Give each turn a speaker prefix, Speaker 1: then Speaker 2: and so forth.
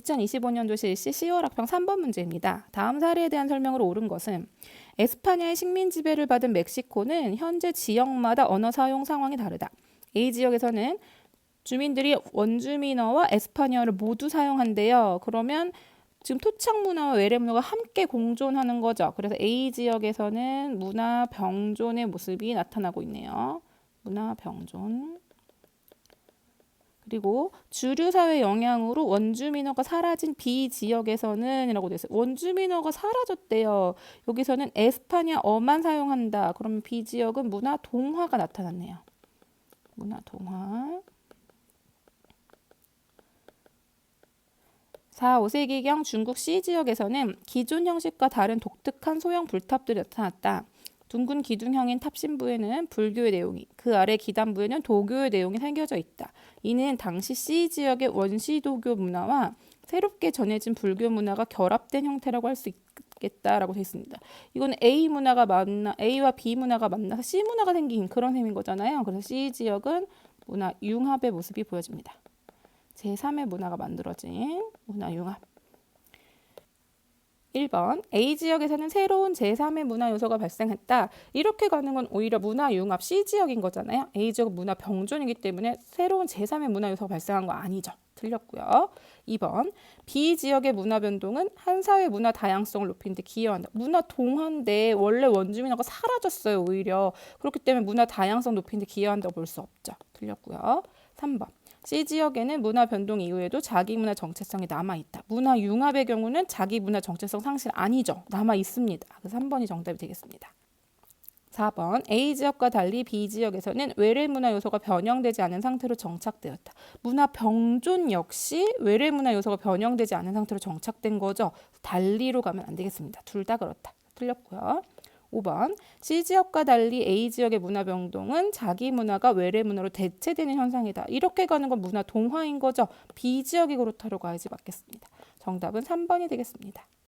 Speaker 1: 2025년도 실시 10월 학평 3번 문제입니다. 다음 사례에 대한 설명으로 옳은 것은 에스파냐의 식민 지배를 받은 멕시코는 현재 지역마다 언어 사용 상황이 다르다. A 지역에서는 주민들이 원주민어와 에스파냐어를 모두 사용한대요. 그러면 지금 토착 문화와 외래 문화가 함께 공존하는 거죠. 그래서 A 지역에서는 문화 병존의 모습이 나타나고 있네요. 문화 병존. 그리고 주류 사회 영향으로 원주민어가 사라진 B 지역에서는이라고 되어 있어요. 원주민어가 사라졌대요. 여기서는 에스파냐어만 사용한다. 그러면 B 지역은 문화 동화가 나타났네요. 문화 동화. 4, 5세기경 중국 C 지역에서는 기존 형식과 다른 독특한 소형 불탑들이 나타났다. 둥근 기둥형인 탑신부에는 불교의 내용이, 그 아래 기단부에는 도교의 내용이 새겨져 있다. 이는 당시 C 지역의 원시도교 문화와 새롭게 전해진 불교 문화가 결합된 형태라고 할 수 있겠다라고 되어 있습니다. 이거는 A 문화가 만나 A와 B 문화가 만나서 C 문화가 생긴 그런 셈인 거잖아요. 그래서 C 지역은 문화 융합의 모습이 보여집니다. 제3의 문화가 만들어진 문화 융합. 1번 A 지역에서는 새로운 제3의 문화 요소가 발생했다. 이렇게 가는 건 오히려 문화 융합 C 지역인 거잖아요. A 지역은 문화 병존이기 때문에 새로운 제3의 문화 요소가 발생한 거 아니죠. 틀렸고요. 2번 B 지역의 문화 변동은 한 사회 문화 다양성을 높이는 데 기여한다. 문화 동화인데 원래 원주민어가 사라졌어요. 오히려 그렇기 때문에 문화 다양성 높이는 데 기여한다고 볼 수 없죠. 틀렸고요. 3번 C 지역에는 문화 변동 이후에도 자기 문화 정체성이 남아 있다. 문화 융합의 경우는 자기 문화 정체성 상실 아니죠. 남아 있습니다. 그래서 3번이 정답이 되겠습니다. 4번 A 지역과 달리 B 지역에서는 외래 문화 요소가 변형되지 않은 상태로 정착되었다. 문화 병존 역시 외래 문화 요소가 변형되지 않은 상태로 정착된 거죠. 달리로 가면 안 되겠습니다. 둘 다 그렇다. 틀렸고요. 5번 C 지역과 달리 A 지역의 문화 변동은 자기 문화가 외래 문화로 대체되는 현상이다. 이렇게 가는 건 문화 동화인 거죠. B 지역이 그렇다고 가야지 맞겠습니다. 정답은 3번이 되겠습니다.